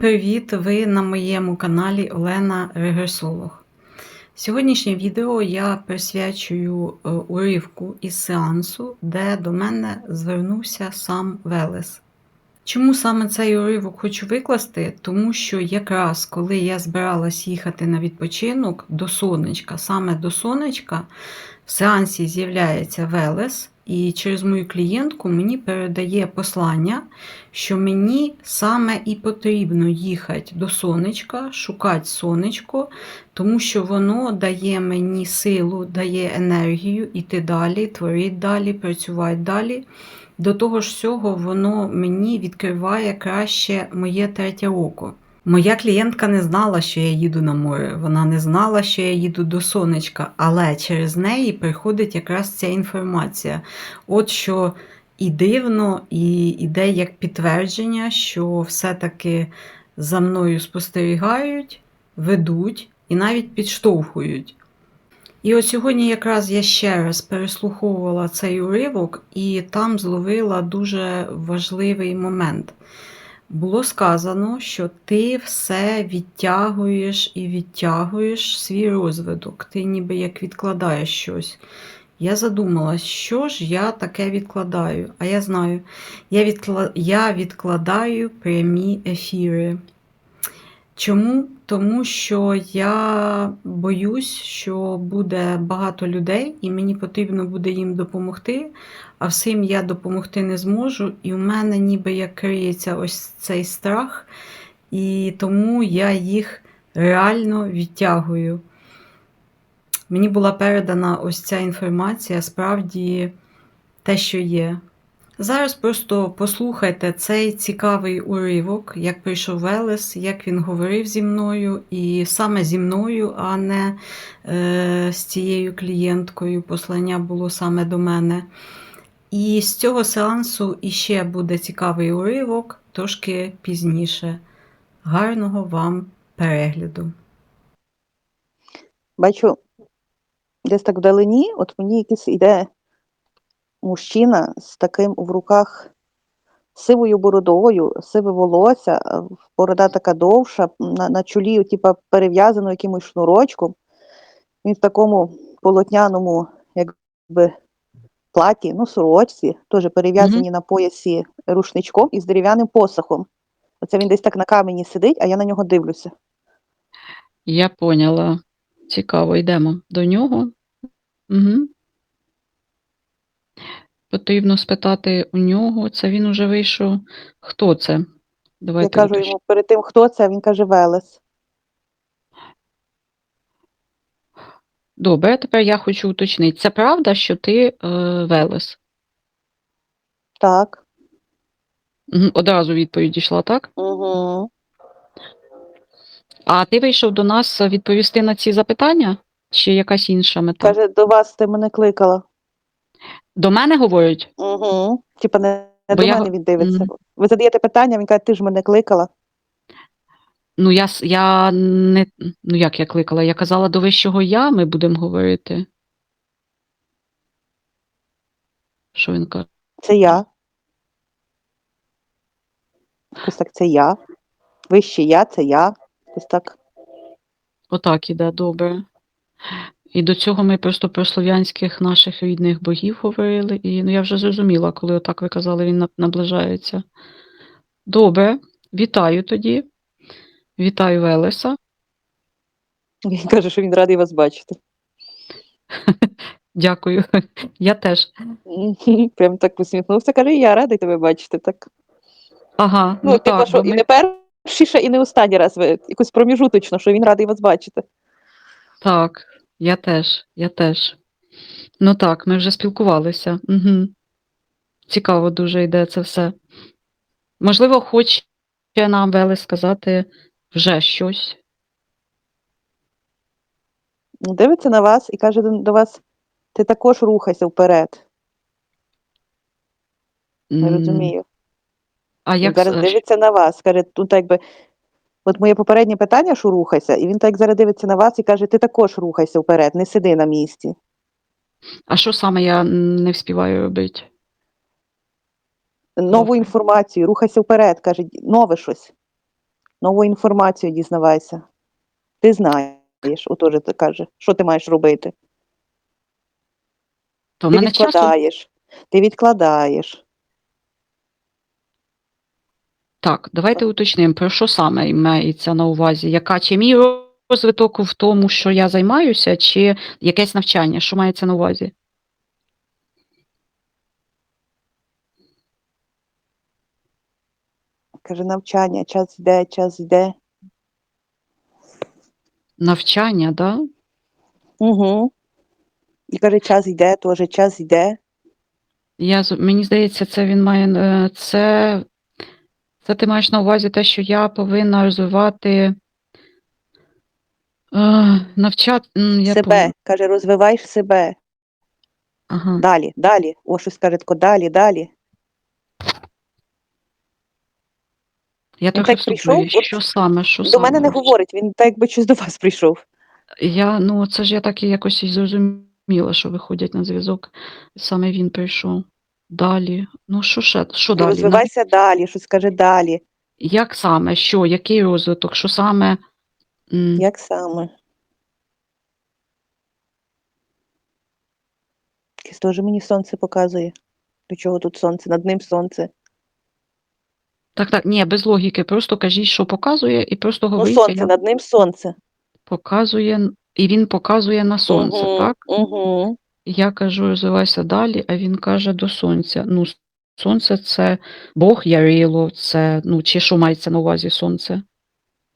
привіт! Ви на моєму каналі Олена Регресолог. Сьогоднішнє відео я присвячую е, уривку із сеансу, де до мене звернувся сам Велес. Чому саме цей уривок хочу викласти? Тому що якраз коли я збиралась їхати на відпочинок до сонечка, саме до сонечка, в сеансі з'являється Велес, і через мою клієнтку мені передає послання, що мені саме і потрібно їхати до сонечка, шукати сонечко, тому що воно дає мені силу, дає енергію іти далі, творити далі, працювати далі. До того ж всього, воно мені відкриває краще моє третє око. Моя клієнтка не знала, що я їду на море. Вона не знала, що я їду до сонечка, але через неї приходить якраз ця інформація. От що і дивно, і іде як підтвердження, що все-таки за мною спостерігають, ведуть і навіть підштовхують. І от сьогодні якраз я ще раз переслуховувала цей уривок, і там зловила дуже важливий момент. Було сказано, що ти все відтягуєш і відтягуєш свій розвиток, ти ніби як відкладаєш щось. Я задумалась, що ж я таке відкладаю. А я знаю, я, відкла... я відкладаю прямі ефіри. Чому? Тому що я боюсь, що буде багато людей, і мені потрібно буде їм допомогти, а всім я допомогти не зможу. І в мене ніби як криється ось цей страх, і тому я їх реально відтягую. Мені була передана ось ця інформація, справді те, що є. Зараз просто послухайте цей цікавий уривок, як прийшов Велес, як він говорив зі мною, і саме зі мною, а не е, з цією клієнткою. Послання було саме до мене. І з цього сеансу іще буде цікавий уривок трошки пізніше. Гарного вам перегляду! Бачу, десь так вдалині, от мені якийсь іде мужчина з таким в руках сивою бородою, сиве волосся, борода така довша, на, на чолі, типа, перев'язано якимось шнурочком. Він в такому полотняному, якби платі, ну, сорочці, теж перев'язані на поясі рушничком і з дерев'яним посохом. Оце він десь так на камені сидить, а я на нього дивлюся. Я поняла. Цікаво, йдемо до нього. Угу. Потрібно спитати у нього. Це він уже вийшов. Хто це? Давайте я кажу йому перед тим, хто це, він каже Велес. Добре, тепер я хочу уточнити. Це правда, що ти е, Велес? Так. Одразу відповідь йшла, так? Угу. А ти вийшов до нас відповісти на ці запитання? Чи якась інша мета? Каже, до вас ти мене кликала. До мене говорять? Угу. Типа не, не до я мене він дивиться. Мгм. Ви задаєте питання, він каже, ти ж мене кликала. Ну, я, я не. Ну, як я кликала? Я казала до вищого я, ми будемо говорити. Що він каже? Це я. Ось так, це я. Вище я, це я. Ось так. Отак іде, добре. І до цього ми просто про слов'янських наших рідних богів говорили, і ну, я вже зрозуміла, коли отак ви казали, він наближається. Добре, вітаю тоді. Вітаю Велеса. Він каже, що він радий вас бачити. Дякую. Я теж. Прям так посміхнувся, каже, я радий тебе бачити. Так. Ага, Ну, ну, типу, так, що бо і не перший і не останній раз ви якось проміжуточно, що він радий вас бачити. так, я теж, я теж. Ну так, ми вже спілкувалися. Угу. Цікаво дуже йде це все. Можливо, хоче нам Велес сказати вже щось. Дивиться на вас і каже до до вас: ти також рухайся вперед. Не розумію. А як зараз дивиться на вас. Каже, тут якби. От моє попереднє питання, що рухайся, і він так зараз дивиться на вас і каже, ти також рухайся вперед, не сиди на місці. А що саме я не вспіваю робити? Нову інформацію, рухайся вперед, каже, нове щось. нову інформацію дізнавайся. Ти знаєш, отож ти каже, що ти маєш робити. То ти відкладаєш, ти відкладаєш. Так, давайте уточнимо, про що саме мається на увазі? Яка чи мій розвиток в тому, що я займаюся, чи якесь навчання? Що мається на увазі? Каже, навчання, час йде, час йде. Навчання, да? Угу. І каже, час йде, теж час йде. Я, мені здається, це він має. е, Це, це ти маєш на увазі те, що я повинна розвивати. Е, навчати. Я себе. пов- Каже, розвиваєш себе. Ага. Далі, далі. О, щось каже, тако, далі, далі. Я трохи так прийшов, вступлюю. от саме? Що До саме? мене не говорить, він так якби щось до вас прийшов. Я, ну, це ж я так і якось і зрозуміла, що виходять на зв'язок. Саме він прийшов. Далі. Ну, що ще? Що далі? Розвивайся далі, щось каже далі. Як саме? Що? Який розвиток? Що саме? М, Як саме? Якесь теж мені сонце показує. До чого тут сонце? Над ним сонце. Так, так, ні, без логіки. Просто кажіть, що показує, і просто Ну, говоріть, сонце, я над ним сонце. показує, і він показує на сонце, Угу, так? Угу. Я кажу, розвивайся далі, а він каже до сонця. Ну, сонце це Бог Ярило, це, ну, чи що мається на увазі сонце?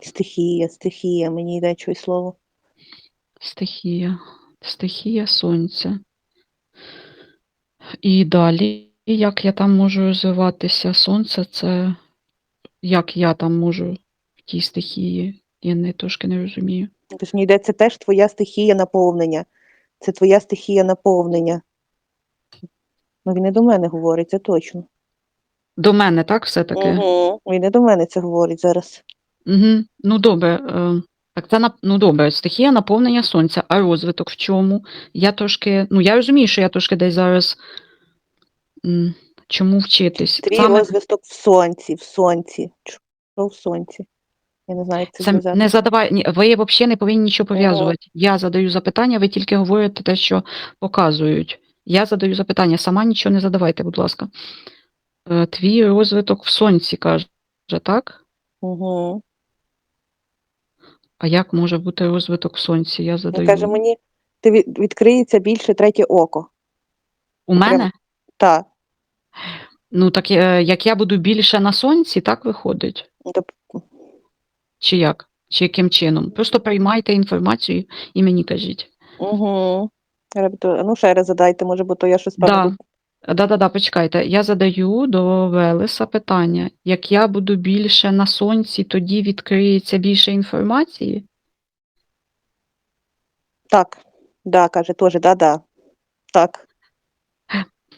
Стихія, стихія, мені йде чує слово. Стихія. Стихія сонця. І далі, як я там можу розвиватися? Сонце це як я там можу в тій стихії? Я не трошки не розумію. Тож мені йде, це теж твоя стихія наповнення. Це твоя стихія наповнення. Ну, він не до мене говорить, це точно. До мене, так, все-таки? Угу. Він не до мене це говорить зараз. Угу. Ну, добре. Е, так, це нап- ну добре, стихія наповнення сонця, а розвиток в чому? Я трошки, ну я розумію, що я трошки десь зараз. м, Чому вчитись? Твій Саме розвиток в сонці, в сонці. Що в сонці? Я не знаю, як це це не задавай, ні, ви взагалі не повинні нічого пов'язувати. Я задаю запитання, ви тільки говорите те, що показують. Я задаю запитання, сама нічого не задавайте, будь ласка. Е, Твій розвиток в сонці, каже, так? Угу. А як може бути розвиток в сонці? Я задаю. Каже мені, ти відкриється більше третє око. У мене? Так. Ну, так е, як я буду більше на сонці, так виходить? Чи як? Чи яким чином? Просто приймайте інформацію і мені кажіть. Угу. Ну, ще раз задайте, може, бо то я щось Да. пам'ятаю. Да-да-да, почекайте. Я задаю до Велеса питання. Як я буду більше на сонці, тоді відкриється більше інформації? Так. Да, каже, теж, да-да. Так.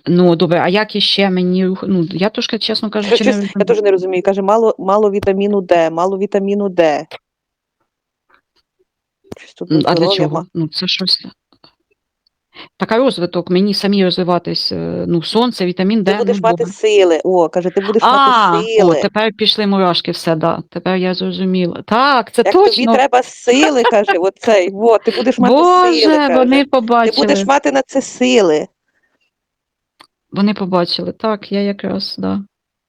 Ну, добре, а як іще мені Ну, я трошки, чесно кажучи, не я теж не розумію. Каже, мало, мало вітаміну Д, мало вітаміну Д. Щось тут А для чого? Ну, це щось. Така розвиток, мені самі розвиватись, е, ну, сонце, вітамін Ти будеш ну, мати добре. сили. О, каже, ти будеш А, мати о, сили. тепер пішли мурашки, все, да. Тепер я зрозуміла. Так, це Як точно. тобі треба сили, каже, оцей. О, ти будеш мати Боже, сили. Каже. вони побачили. Ти будеш мати на це сили. Вони побачили. Так, я якраз, да.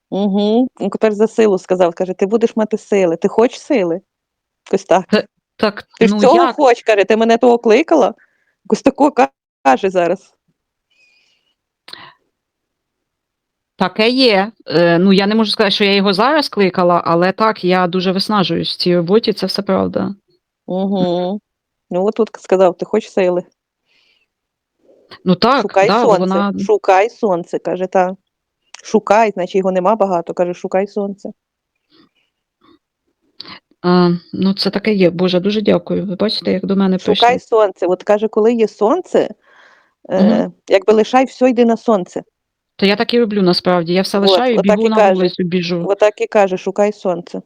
Угу. Він тепер за силу сказав, каже, ти будеш мати сили. Ти хочеш сили? Якось так. Так, Ти ж ну цього як? хочеш, каже, ти мене того кликала? Якось такого каже зараз. Таке є. Е, ну, я не можу сказати, що я його зараз кликала, але так, я дуже виснажуюсь в цій роботі, це все правда. Угу. Ну, от тут сказав, ти хочеш сили. Ну так, шукай да, сонце. вона. Шукай сонце, каже, так. Шукай, значить його нема багато, каже, шукай сонце. А, ну, це таке є. Боже, дуже дякую. Ви бачите, як до мене Шукай прийшли. сонце. От каже, коли є сонце, е, якби лишай все, йди на сонце. То я так і роблю насправді. Я все От, лишаю, і бігу і на каже. вулицю, біжу. Отак і каже, шукай сонце.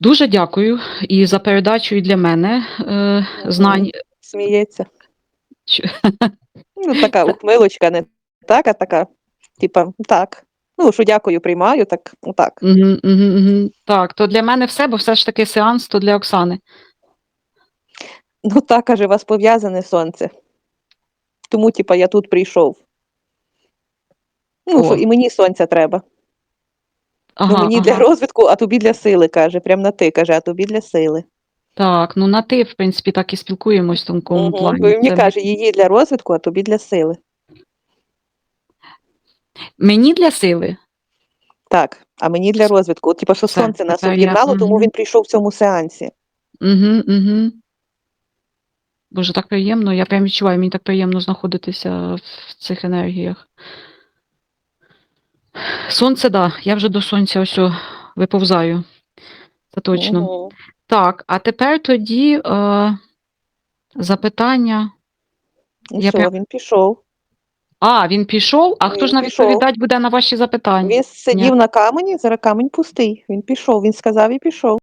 Дуже дякую і за передачу і для мене е, знань. Сміється. Ну, така ухмилочка, не так, а така, типа, так. Ну, що дякую, приймаю, так, отак. Угу, угу, угу. Так, то для мене все, бо все ж таки сеанс, то для Оксани. Ну так, каже, вас пов'язане сонце. Тому, типа, я тут прийшов. Ну, О. що і мені сонця треба. Ага, ну, мені ага. для розвитку, а тобі для сили, каже. Прям на ти, каже, а тобі для сили. Так, ну на ти, в принципі, так і спілкуємось в такому Мгм. плані. Бо він мені Це каже, її для розвитку, а тобі для сили. Мені для сили. Так, а мені для розвитку. От, типа, що Все, сонце нас тепер я- об'єднало, тому мгм. він прийшов в цьому сеансі. Угу, угу. Боже, так приємно. Я прям відчуваю, мені так приємно знаходитися в цих енергіях. Сонце, да, я вже до сонця ось о, виповзаю. Це точно. Мгм. Так, а тепер тоді е, запитання. І Я що, прям- він пішов. А, він пішов, а хто Він ж нам пішов. відповідати буде на ваші запитання? Він сидів на камені, зараз камінь пустий. Він пішов, він сказав і пішов.